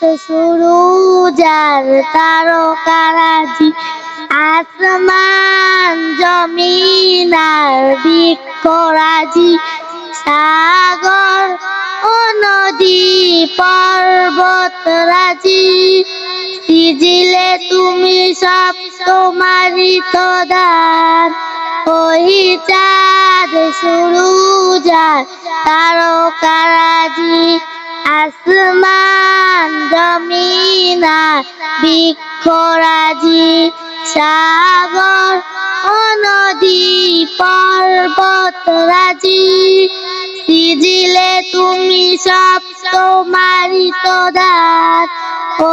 চাঁদ যার তারকারাজি। আসমান জমিন আর বৃক্ষরাজি। সাগর ও নদী পর্বত রাজি সিজিলে তুমি সব তোমারই তো দান ওই চাঁদ শুরু যার তারকারাজি। আসমান জমিন আর বৃক্ষরাজি সাগর নদী পর্বত রাজি। সিজিলে তুমি সব তোমারই তো দাঁত ও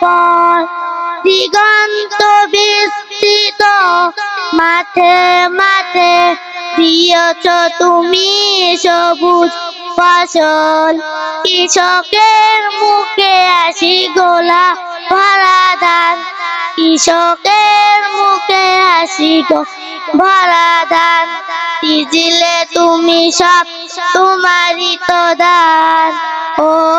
ফল দিগন্ত বিস্তৃত। মাঠে মাঠে দিয়েছ তুমি সবুজ ফসল। কৃষকের মুখে আসি গোলা ভরা ধান কৃষকের মুখে আসি গো ভরা ধান সিজিলে তুমি সব তোমারই তো দান ও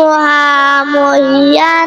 রহমান তুমি মহামহিয়ান